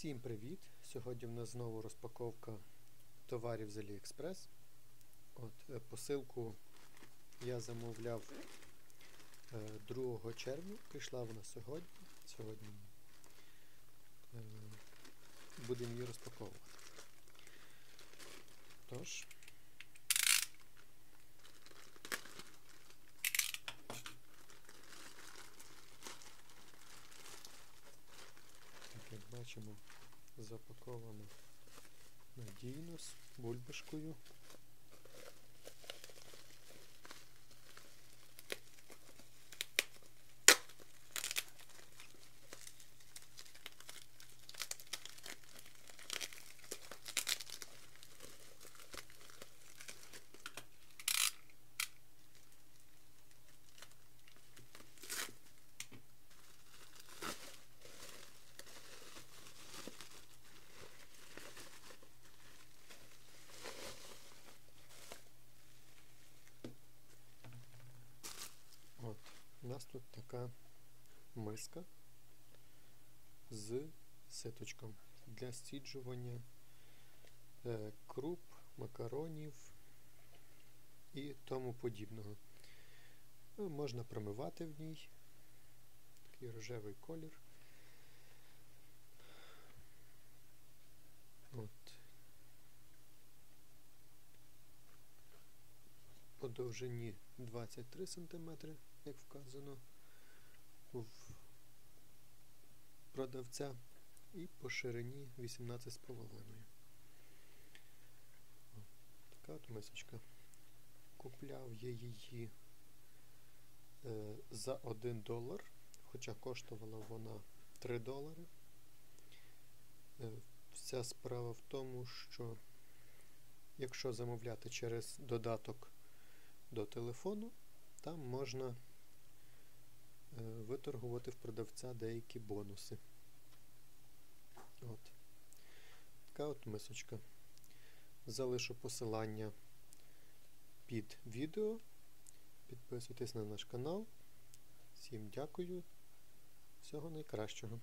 Всім привіт! Сьогодні в нас знову розпаковка товарів з AliExpress. От, е, Посилку я замовляв е, 2 червня, прийшла вона сьогодні. Сьогодні е, будемо її розпаковувати. Тож, так як бачимо, запаковано надійно з бульбашкою. От, у нас тут така миска з ситочком для стіджування е, круп, макаронів і тому подібного. Ну, можна промивати в ній такий рожевий колір. От. По довжині 23 см, як вказано в продавця, і по ширині 18,5. Така от мисочка. Купляв я її е, за 1 долар, хоча коштувала вона 3 долари. Е, вся справа в тому, що якщо замовляти через додаток до телефону, там можна е, виторгувати в продавця деякі бонуси. От. Така от мисочка. Залишу посилання під відео. Підписуйтесь на наш канал. Всім дякую. Всього найкращого.